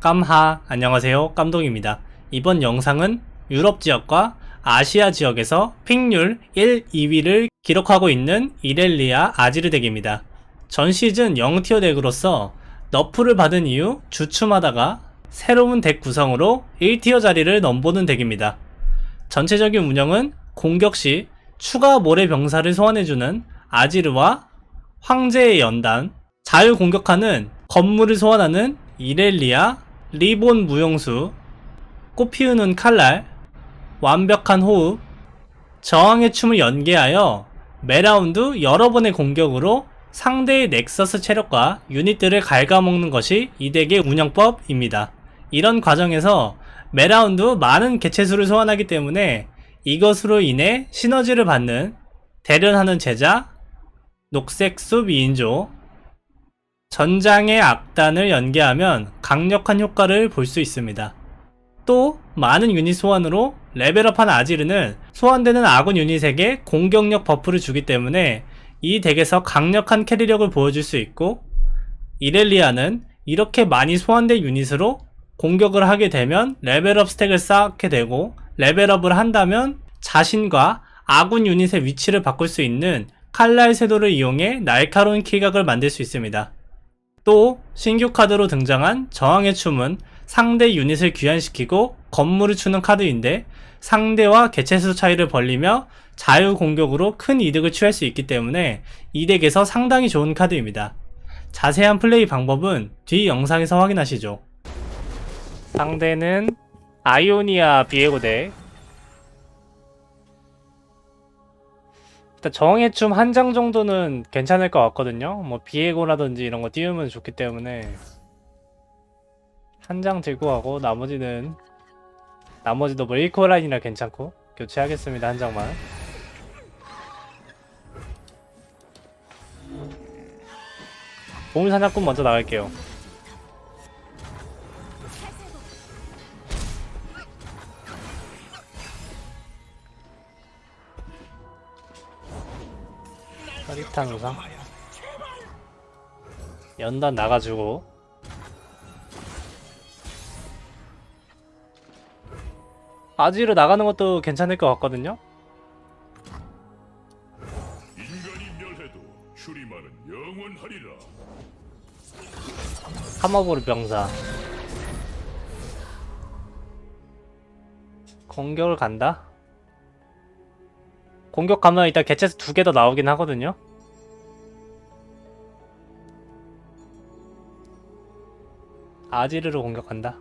깜하 안녕하세요. 깜동입니다. 이번 영상은 유럽 지역과 아시아 지역에서 픽률 1, 2위를 기록하고 있는 이렐리아 아지르 덱입니다. 전 시즌 0티어 덱으로서 너프를 받은 이후 주춤하다가 새로운 덱 구성으로 1티어 자리를 넘보는 덱입니다. 전체적인 운영은 공격 시 추가 모래 병사를 소환해주는 아지르와 황제의 연단, 자유 공격하는 건물을 소환하는 이렐리아, 리본 무용수, 꽃 피우는 칼날, 완벽한 호흡, 저항의 춤을 연계하여 매라운드 여러 번의 공격으로 상대의 넥서스 체력과 유닛들을 갉아먹는 것이 이 덱의 운영법입니다. 이런 과정에서 매라운드 많은 개체수를 소환하기 때문에 이것으로 인해 시너지를 받는 대련하는 제자, 녹색 숲 2인조, 전장의 악단을 연계하면 강력한 효과를 볼 수 있습니다. 또 많은 유닛 소환으로 레벨업한 아지르는 소환되는 아군 유닛에게 공격력 버프를 주기 때문에 이 덱에서 강력한 캐리력을 보여줄 수 있고 이렐리아는 이렇게 많이 소환된 유닛으로 공격을 하게 되면 레벨업 스택을 쌓게 되고 레벨업을 한다면 자신과 아군 유닛의 위치를 바꿀 수 있는 칼날 세도를 이용해 날카로운 킬각을 만들 수 있습니다. 또 신규 카드로 등장한 저항의 춤은 상대 유닛을 귀환시키고 건물을 추는 카드인데 상대와 개체수 차이를 벌리며 자유 공격으로 큰 이득을 취할 수 있기 때문에 이 덱에서 상당히 좋은 카드입니다. 자세한 플레이 방법은 뒤 영상에서 확인하시죠. 상대는 아이오니아 비에고 덱 일단 정의 춤한 장 정도는 괜찮을 것 같거든요. 뭐 비에고라든지 이런 거 띄우면 좋기 때문에 한 장 들고 가고 나머지는 나머지도 뭐 1코 라인이라 괜찮고 교체하겠습니다 한 장만. 보물 사냥꾼 먼저 나갈게요. 짜릿한 우상 연단 나가지고 아지로 나가는 것도 괜찮을 것 같거든요. 카마보르 병사 공격을 간다? 공격 가면 일단 개체수 두 개 더 나오긴 하거든요. 아지르로 공격한다.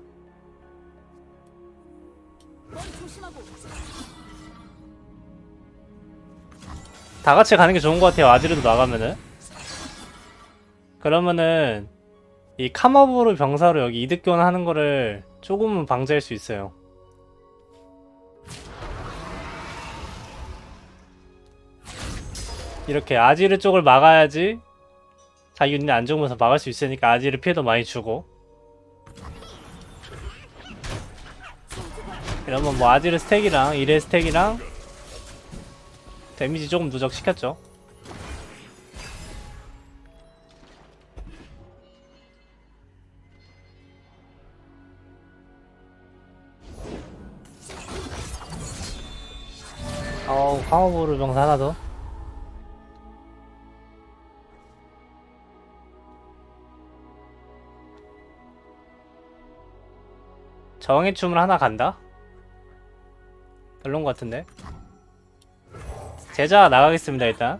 다 같이 가는 게 좋은 것 같아요 아지르도 나가면은. 그러면은 이 카마보르 병사로 여기 이득 교환하는 거를 조금은 방지할 수 있어요. 이렇게 아지르 쪽을 막아야지 자기 유닛 안 죽으면서 막을 수 있으니까 아지르 피해도 많이 주고 이러면 뭐 아지르 스택이랑 이레 스택이랑 데미지 조금 누적시켰죠. 어우 카마보르 병사 하나 더 정의 춤을 하나 간다? 별론 것 같은데? 제자 나가겠습니다 일단.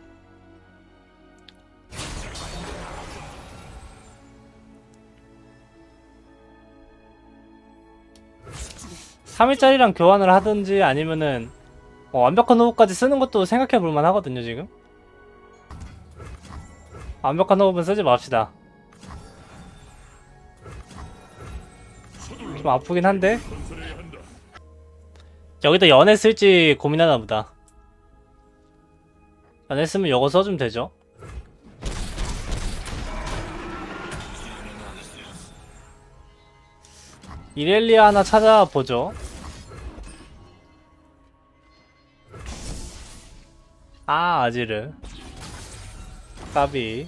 삼일짜리랑 교환을 하든지 아니면은 어, 완벽한 호흡까지 쓰는 것도 생각해 볼 만 하거든요 지금. 완벽한 호흡은 쓰지 맙시다 좀 아프긴 한데. 여기다 연애 쓸지 고민하나 보다. 연애 쓰면 요거 써주면 되죠. 이렐리아 하나 찾아보죠. 아 아지르. 까비.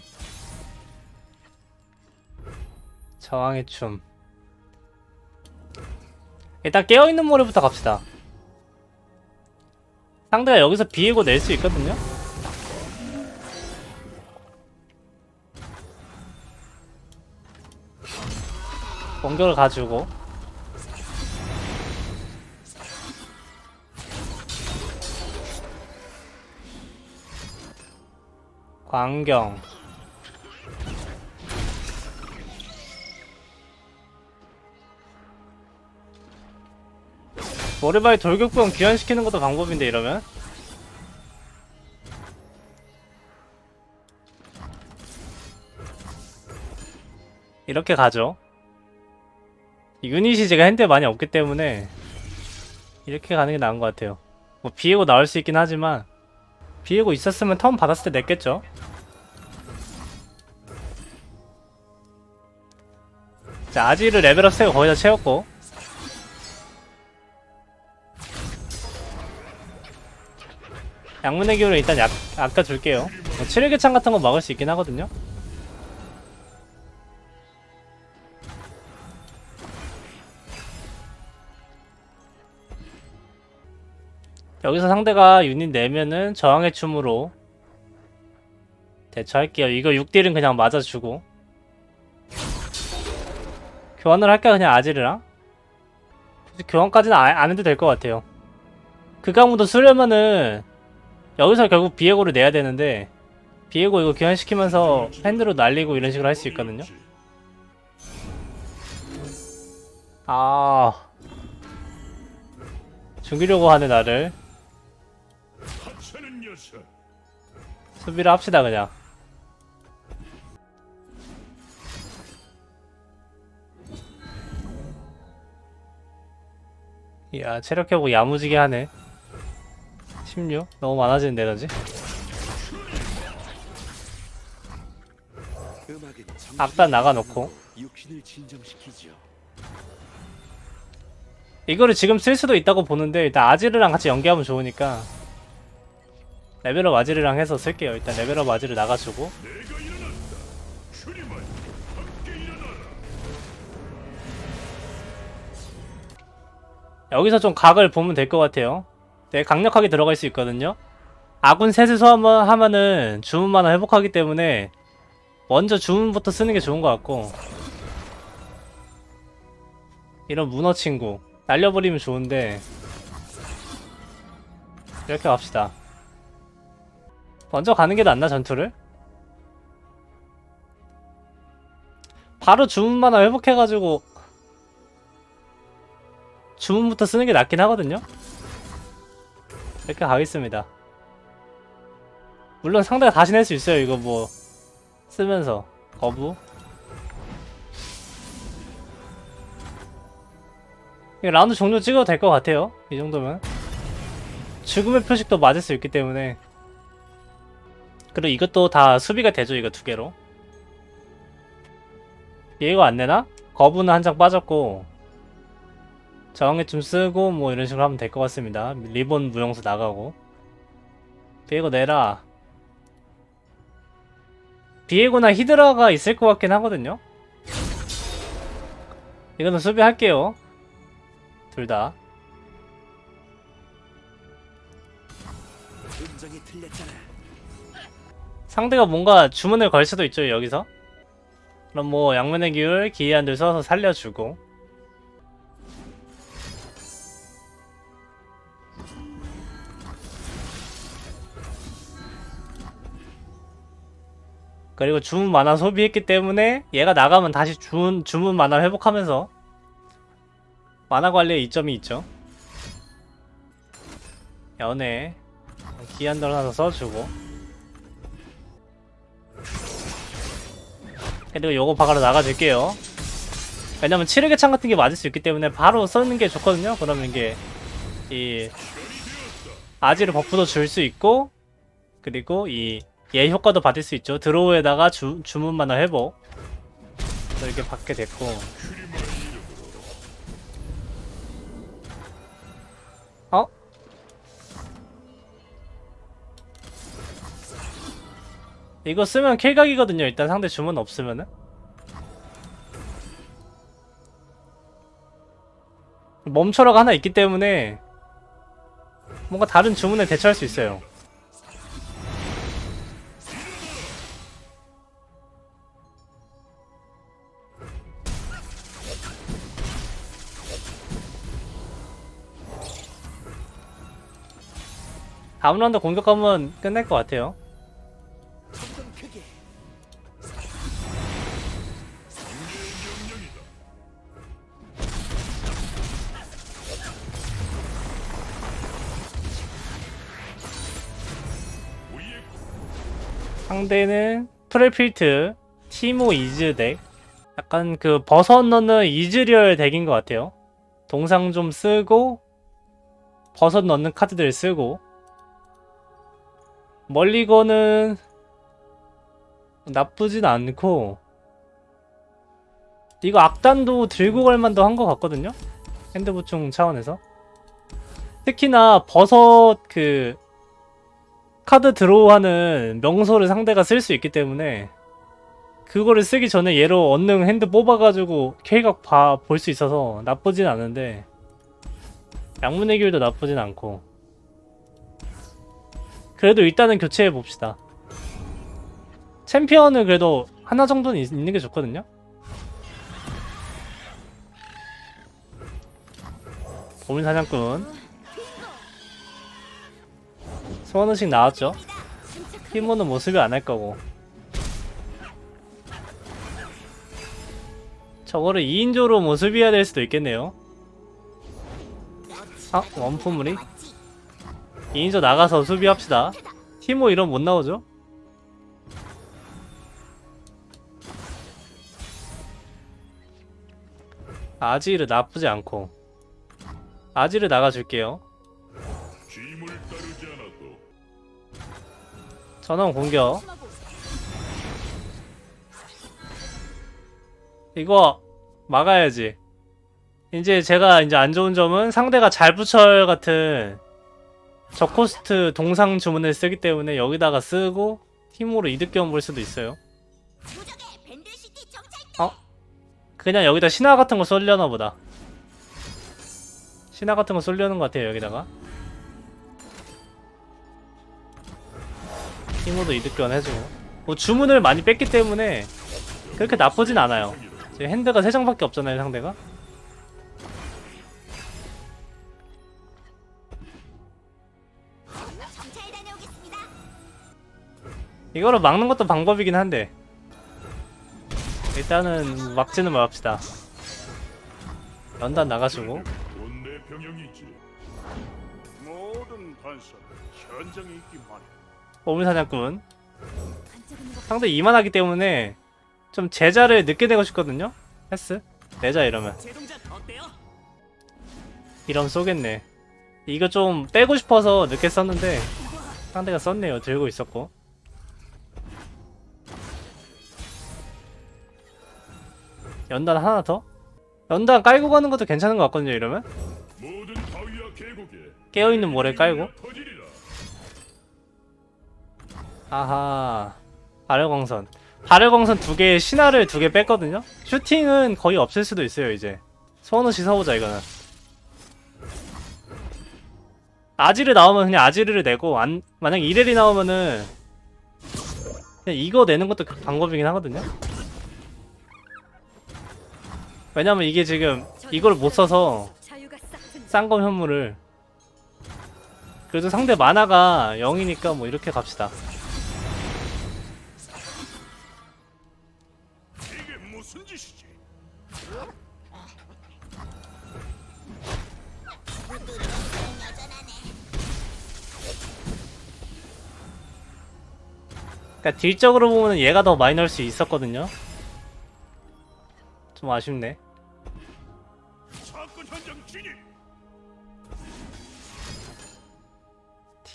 저항의 춤 일단 깨어있는 모래부터 갑시다. 상대가 여기서 비에고 낼 수 있거든요? 공격을 가지고. 광경 모래바위 돌격병 귀환시키는 것도 방법인데 이러면? 이렇게 가죠. 유닛이 제가 핸드에 많이 없기 때문에 이렇게 가는 게 나은 것 같아요. 뭐 비에고 나올 수 있긴 하지만 비에고 있었으면 턴 받았을 때 냈겠죠? 자 아지를 레벨업 세고 거의 다 채웠고 양문의 기호를 일단 약, 아껴둘게요. 뭐 치료계창 같은 거 막을 수 있긴 하거든요. 여기서 상대가 유닛 내면은 저항의 춤으로 대처할게요. 이거 6딜은 그냥 맞아주고. 교환을 할까 그냥 아지르랑. 교환까지는 아- 안 해도 될 것 같아요. 그 강무도 쓰려면은 여기서 결국 비에고를 내야 되는데 비에고 이거 교환시키면서 핸드로 날리고 이런 식으로 할 수 있거든요? 아. 죽이려고 하는 나를. 수비를 합시다 그냥. 이야 체력 회복 야무지게 하네 16? 너무 많아지는 에너지 악단 나가놓고. 이거를 지금 쓸 수도 있다고 보는데 일단 아지르랑 같이 연계하면 좋으니까 레벨업 아지르랑 해서 쓸게요 일단 레벨업 아지르 나가주고. 여기서 좀 각을 보면 될 것 같아요. 되게 강력하게 들어갈 수 있거든요. 아군 셋을 소환하면은 주문 만화 회복하기 때문에 먼저 주문부터 쓰는 게 좋은 것 같고 이런 문어 친구 날려버리면 좋은데 이렇게 갑시다. 먼저 가는 게 낫나 전투를? 바로 주문 만화 회복해가지고 주문부터 쓰는 게 낫긴 하거든요. 이렇게 가겠습니다. 물론 상대가 다시 낼 수 있어요. 이거 뭐 쓰면서 거부. 이 라운드 종료 찍어도 될 것 같아요. 이 정도면 죽음의 표식도 맞을 수 있기 때문에 그리고 이것도 다 수비가 되죠. 이거 두 개로. 얘가 안 되나? 거부는 한 장 빠졌고 저항에 좀 쓰고 뭐 이런 식으로 하면 될 것 같습니다. 리본 무용수 나가고 비에고 내라. 비에고나 히드라가 있을 것 같긴 하거든요. 이거는 수비할게요. 둘 다. 상대가 뭔가 주문을 걸 수도 있죠 여기서. 그럼 뭐 양면의 기울 기이한들 써서 살려주고. 그리고 주문 만화 소비했기 때문에 얘가 나가면 다시 주문, 주문 만화 회복하면서 만화 관리에 이점이 있죠. 연애 기한들 하나 써주고 그리고 요거 박으러 나가줄게요. 왜냐면 치르개 창 같은 게 맞을 수 있기 때문에 바로 쓰는 게 좋거든요. 그러면 이게 이 아지를 버프도 줄 수 있고 그리고 이 얘 효과도 받을 수 있죠. 드로우에다가 주, 주문 만화 회복 그래서 이렇게 받게 됐고 어? 이거 쓰면 킬각이거든요. 일단 상대 주문 없으면은. 멈춰라가 하나 있기 때문에 뭔가 다른 주문에 대처할 수 있어요. 다음 라운드 공격하면 끝날 것 같아요. 상대는 프레필트 티모 이즈 덱. 약간 그 버섯 넣는 이즈리얼 덱인 것 같아요. 동상 좀 쓰고 버섯 넣는 카드들 쓰고 멀리건은 나쁘진 않고 이거 악단도 들고 갈 만도 한 것 같거든요? 핸드 보충 차원에서. 특히나 버섯 그 카드 드로우하는 명소를 상대가 쓸 수 있기 때문에 그거를 쓰기 전에 얘로 얻는 핸드 뽑아가지고 K각 볼수 있어서 나쁘진 않은데 양문의 길도 나쁘진 않고 그래도 일단은 교체해 봅시다. 챔피언을 그래도 하나 정도는 있- 있는 게 좋거든요? 고민 사냥꾼. 소원 의식 나왔죠? 티모는 모습이 안 할 거고. 저거를 2인조로 모습이어야 될 수도 있겠네요. 아 원푸물이 2인조 나가서 수비합시다. 티모 이런 못 나오죠? 아지르 나쁘지 않고. 아지르 나가줄게요. 전원 공격. 이거 막아야지. 이제 제가 이제 안 좋은 점은 상대가 잘부철 같은 저코스트 동상 주문을 쓰기 때문에 여기다가 쓰고 팀으로 이득 겸 볼 수도 있어요. 어? 그냥 여기다 신화 같은 거 쏠려나 보다. 신화 같은 거 쏠려는 것 같아요 여기다가. 힘으로 이득 교환 해주고. 뭐 주문을 많이 뺐기 때문에 그렇게 나쁘진 않아요. 핸드가 3장밖에 없잖아요 상대가 이거를 막는 것도 방법이긴 한데. 일단은 막지는 말합시다. 연단 나가시고. 오물사냥꾼. 것 상대 이만하기 때문에 좀 제자를 늦게 내고 싶거든요? 패스? 내자 이러면? 이러면 쏘겠네. 이거 좀 빼고 싶어서 늦게 썼는데 상대가 썼네요. 들고 있었고 연단 하나 더? 연단 깔고 가는 것도 괜찮은 것 같거든요 이러면? 깨어있는 모래 깔고? 아하. 발열광선. 발열광선 두 개에 신화를 두 개 뺐거든요? 슈팅은 거의 없을 수도 있어요 이제. 소원없이 서보자 이거는. 아지르 나오면 그냥 아지르를 내고 안 만약 이렐이 나오면은 그냥 이거 내는 것도 그 방법이긴 하거든요 왜냐면 이게 지금 이걸 못 써서 싼검 현물을 그래도 상대 만화가 0이니까 뭐 이렇게 갑시다 그러니까 딜적으로 보면 얘가 더 많이 넣을 수 있었거든요. 좀 아쉽네.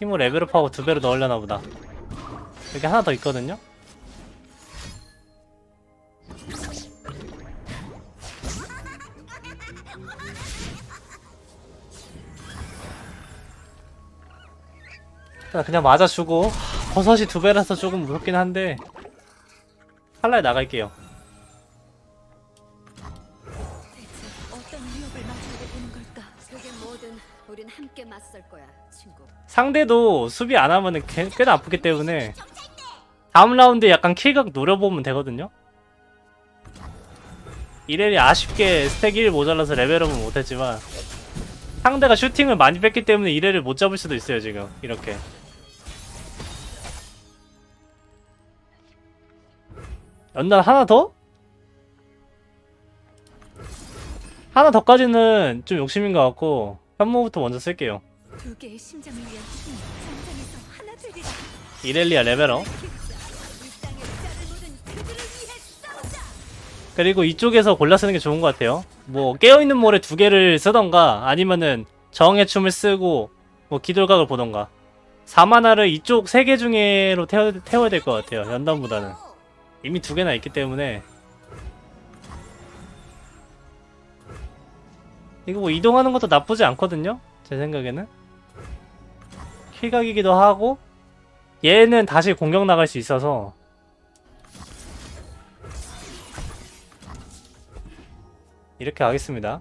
팀을 레벨업하고 두 배로 넣으려나 보다. 여기 하나 더 있거든요. 그냥 맞아주고 버섯이 두 배라서 조금 무섭긴 한데 칼날 나갈게요. 상대도 수비 안 하면은 꽤, 꽤나 아프기 때문에 다음 라운드에 약간 킬각 노려보면 되거든요. 이렐이 아쉽게 스택 1 모자라서 레벨업은 못했지만 상대가 슈팅을 많이 뺐기 때문에 이렐을 못 잡을 수도 있어요 지금 이렇게 연단 하나 더? 하나 더까지는 좀 욕심인 것 같고 현모부터 먼저 쓸게요 두 개의 심장을 위한 힘, 전장에서 하나 되리라. 이렐리아 레벨업. 그리고 이쪽에서 골라 쓰는 게 좋은 것 같아요. 뭐 깨어있는 모래 두 개를 쓰던가 아니면은 정의 춤을 쓰고 뭐 기돌각을 보던가 4만화를 이쪽 세 개 중에로 태워, 태워야 될 것 같아요. 연단보다는 이미 두 개나 있기 때문에 이거 뭐 이동하는 것도 나쁘지 않거든요. 제 생각에는 킬각이기도 하고 얘는 다시 공격 나갈 수 있어서 이렇게 하겠습니다.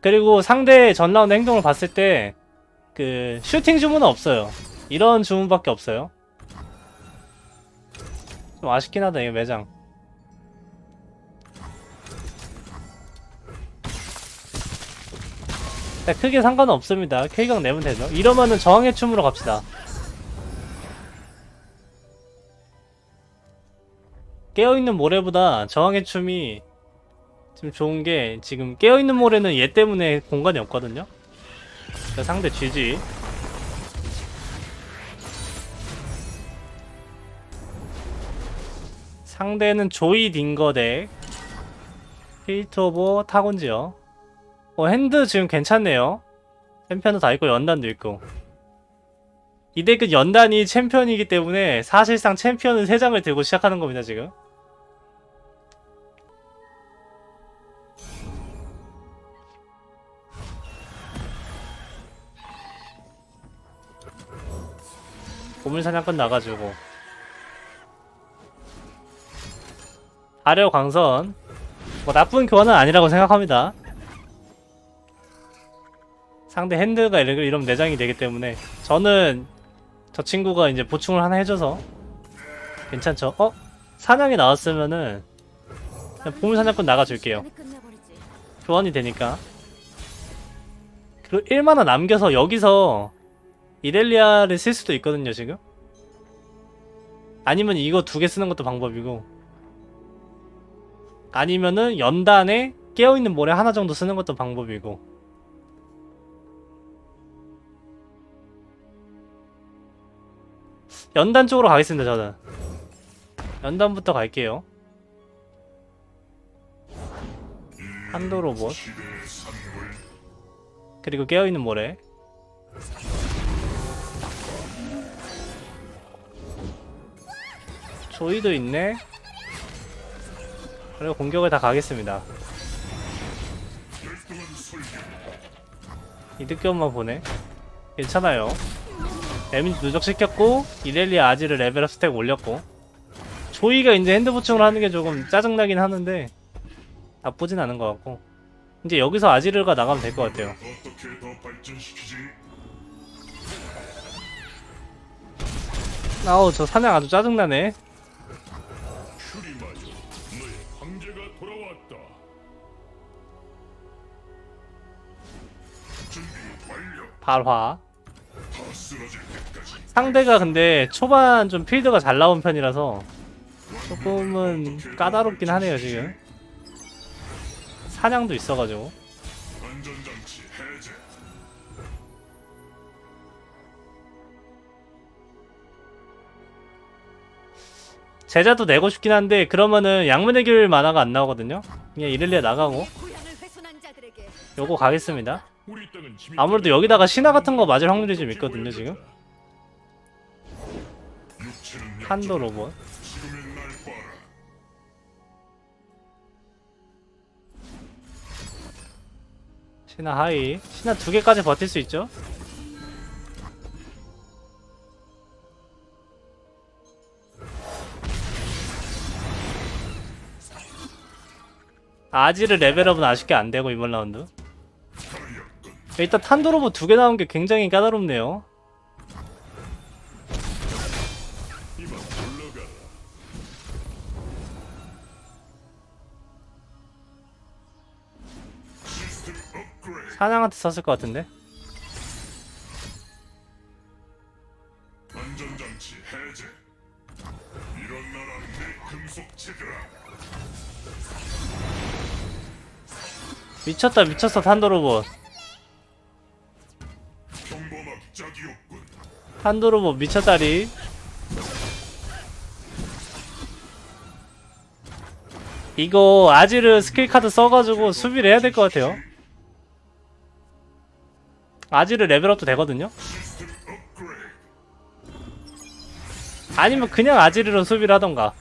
그리고 상대 전 라운드 행동을 봤을 때 그 슈팅 주문은 없어요. 이런 주문밖에 없어요. 좀 아쉽긴 하다 이거 매장. 네, 크게 상관은 없습니다. K각 내면 되죠. 이러면은 저항의 춤으로 갑시다. 깨어있는 모래보다 저항의 춤이 좀 좋은 게 지금 깨어있는 모래는 얘 때문에 공간이 없거든요. 자, 상대 GG. 상대는 조이 딩거 덱 오버 타곤지요. 어, 핸드 지금 괜찮네요. 챔피언도 다 있고 연단도 있고. 이 덱은 연단이 챔피언이기 때문에 사실상 챔피언은 3장을 들고 시작하는 겁니다, 지금. 보물사냥꾼 나가지고. 아려 광선. 뭐 나쁜 교환은 아니라고 생각합니다. 상대 핸드가 이러- 이러면 내장이 되기 때문에 저는 저 친구가 이제 보충을 하나 해줘서 괜찮죠? 어? 사냥이 나왔으면은 그냥 보물 사냥꾼 나가줄게요 시간을 끝내버리지. 교환이 되니까 그리고 1만원 남겨서 여기서 이렐리아를 쓸 수도 있거든요 지금 아니면 이거 두 개 쓰는 것도 방법이고 아니면은 연단에 깨어있는 모래 하나 정도 쓰는 것도 방법이고 연단 쪽으로 가겠습니다 저는. 연단부터 갈게요. 한도 로봇. 그리고 깨어있는 모래. 조이도 있네. 그리고 공격을 다 가겠습니다. 이득점만 보네. 괜찮아요 데미지 누적시켰고 이렐리아 아지를 레벨업 스택 올렸고 조이가 이제 핸드 보충을 하는 게 조금 짜증나긴 하는데 나쁘진 않은 것 같고 이제 여기서 아지르가 나가면 될 것 같아요? 아우 저 사냥 아주 짜증나네. 발화. 상대가 근데 초반 좀 필드가 잘 나온 편이라서 조금은 까다롭긴 하네요 지금. 사냥도 있어가지고. 제자도 내고 싶긴 한데 그러면은 양문의 길 만화가 안 나오거든요. 그냥 이렐리아 나가고. 요거 가겠습니다 아무래도 여기다가 신화 같은 거 맞을 확률이 좀 있거든요 지금. 한도 로봇. 신화 하이. 신화 두 개까지 버틸 수 있죠? 아지르 레벨업은 아쉽게 안 되고 이번 라운드. 일단 탄도로봇 두 개 나온 게 굉장히 까다롭네요. 사냥한테 썼을 것 같은데. 안전장치 해제. 일어나라 내 금속 체들아. 미쳤다 미쳤어 탄도로봇. 탄도로봇 미쳤다리. 이거 아지르 스킬 카드 써가지고 수비를 해야 될 것 같아요. 아지르 레벨업도 되거든요. 아니면 그냥 아지르로 수비를 하던가.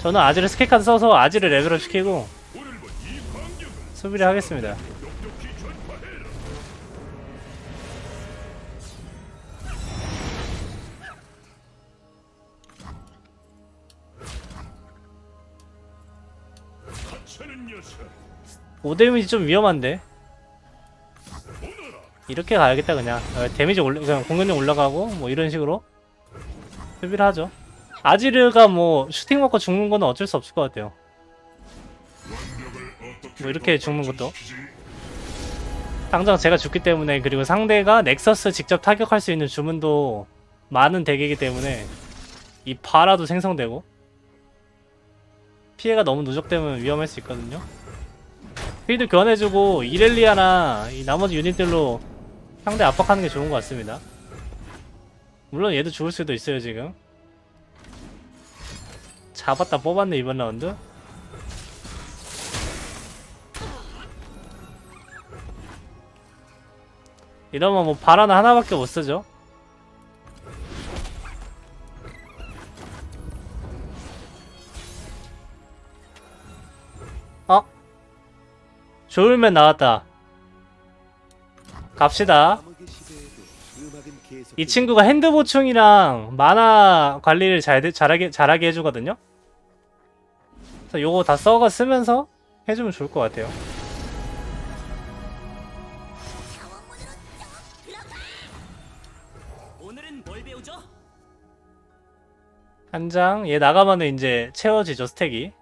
저는 아지르 스킬 카드 써서 아지르 레벨업 시키고 수비를 하겠습니다. 5데미지 좀 위험한데. 이렇게 가야겠다 그냥 어, 데미지 올라 그냥 공격력 올라가고 뭐 이런 식으로 수비를 하죠 아지르가 뭐 슈팅 먹고 죽는 거는 어쩔 수 없을 것 같아요 뭐 이렇게 더 죽는 것도. 당장 제가 죽기 때문에 그리고 상대가 넥서스 직접 타격할 수 있는 주문도 많은 덱이기 때문에 이 바라도 생성되고 피해가 너무 누적되면 위험할 수 있거든요 필드 교환해주고 이렐리아나 이 나머지 유닛들로 상대 압박하는 게 좋은 것 같습니다. 물론 얘도 죽을 수도 있어요 지금. 잡았다 뽑았네 이번 라운드. 이러면 뭐 바라나 하나밖에 못 쓰죠. 조울맨 나왔다. 갑시다. 이 친구가 핸드 보충이랑 만화 관리를 잘, 돼- 잘하게, 잘하게 해주거든요? 그래서 요거 다 써가 쓰면서 해주면 좋을 것 같아요. 한 장, 얘 나가면은 이제 채워지죠, 스택이.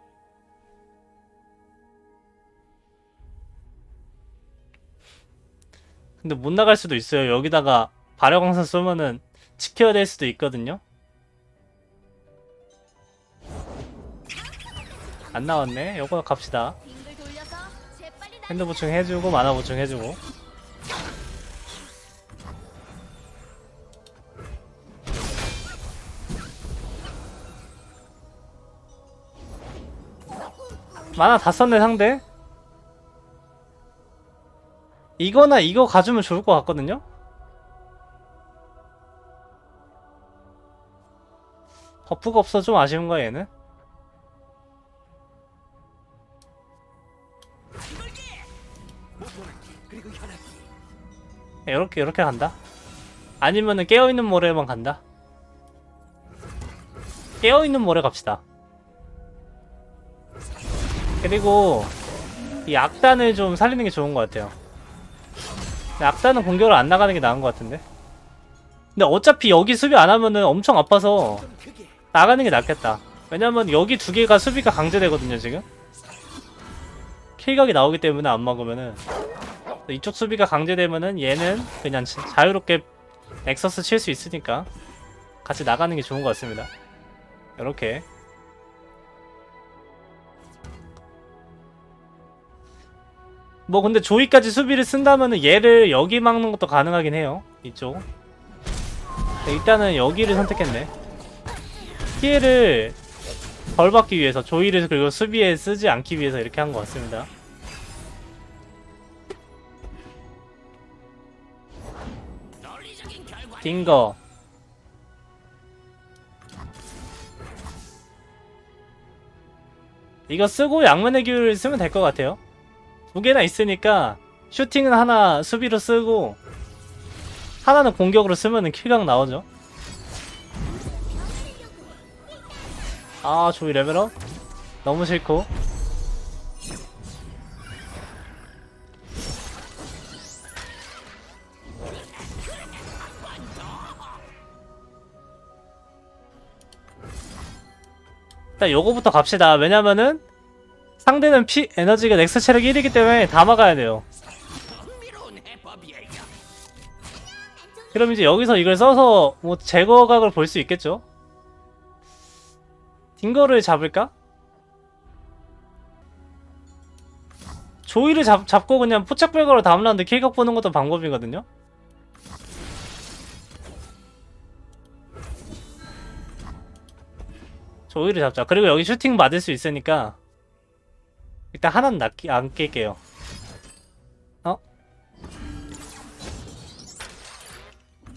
근데 못 나갈 수도 있어요. 여기다가 발효광선 쏘면은 지켜야 될 수도 있거든요. 안 나왔네. 요거 갑시다. 핸드 보충 해주고 만화 보충 해주고. 만화 다 썼네 상대. 이거나 이거 가주면 좋을 것 같거든요. 버프가 없어 좀 아쉬운 거야 얘는. 현악기. 이렇게 이렇게 간다. 아니면은 깨어 있는 모래만 간다. 깨어 있는 모래 갑시다. 그리고 이 악단을 좀 살리는 게 좋은 것 같아요. 악단은 공격을 안 나가는 게 나은 것 같은데. 근데 어차피 여기 수비 안 하면은 엄청 아파서. 나가는 게 낫겠다. 왜냐면 여기 두 개가 수비가 강제되거든요 지금. 킬각이 나오기 때문에 안 먹으면은 이쪽 수비가 강제되면은 얘는 그냥 자- 자유롭게 엑서스 칠 수 있으니까 같이 나가는 게 좋은 것 같습니다. 이렇게 뭐 근데 조이까지 수비를 쓴다면은 얘를 여기 막는 것도 가능하긴 해요. 이쪽. 네, 일단은 여기를 선택했네. 피해를 덜 받기 위해서 조이를 그리고 수비에 쓰지 않기 위해서 이렇게 한 것 같습니다. 딩거 이거 쓰고 양면의 기울을 쓰면 될 것 같아요 두 개나 있으니까 슈팅은 하나 수비로 쓰고 하나는 공격으로 쓰면은 킬각 나오죠. 아 조이 레벨업? 너무 싫고. 일단 요거부터 갑시다. 왜냐면은 상대는 피 에너지가 넥스 체력 1이기 때문에 다 막아야 돼요. 그럼 이제 여기서 이걸 써서 뭐 제거각을 볼 수 있겠죠? 딩거를 잡을까? 조이를 잡, 잡고 그냥 포착별거로 다음 라운드 킬각 보는 것도 방법이거든요? 조이를 잡자. 그리고 여기 슈팅 맞을 수 있으니까 일단 하나는 낚, 안 낄게요. 어?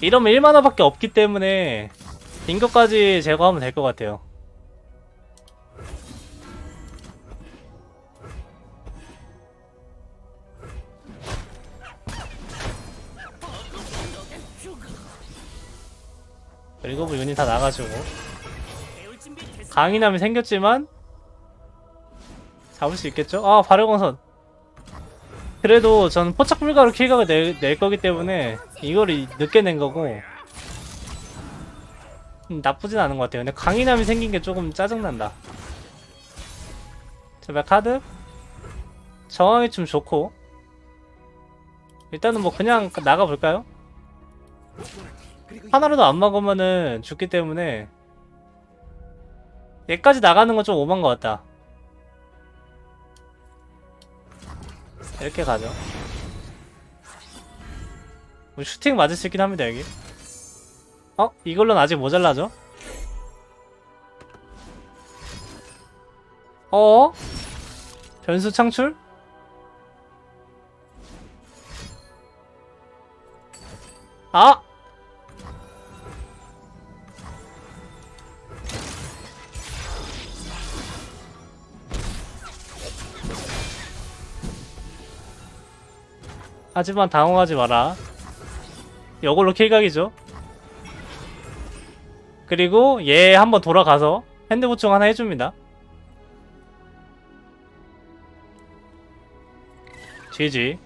이러면 1만화밖에 없기 때문에 딩거까지 제거하면 될 것 같아요. 그리고 뭐 유닛 다 나가지고. 강인함이 생겼지만 잡을 수 있겠죠? 아 발효광선 그래도 전 포착 불가로 킬각을 낼, 낼 거기 때문에 이거를 늦게 낸 거고 음, 나쁘진 않은 것 같아요 근데 강인함이 생긴 게 조금 짜증난다 제발 카드 정황이 좀 좋고 일단은 뭐 그냥 나가볼까요? 하나라도 안 먹으면은 죽기 때문에 얘까지 나가는 건 좀 오만 것 같다. 이렇게 가죠. 뭐 슈팅 맞을 수 있긴 합니다, 여기. 어? 이걸로는 아직 모자라죠? 어? 변수 창출? 아! 하지만 당황하지 마라. 이걸로 킬각이죠. 그리고 얘 한번 돌아가서 핸드 보충 하나 해줍니다. GG.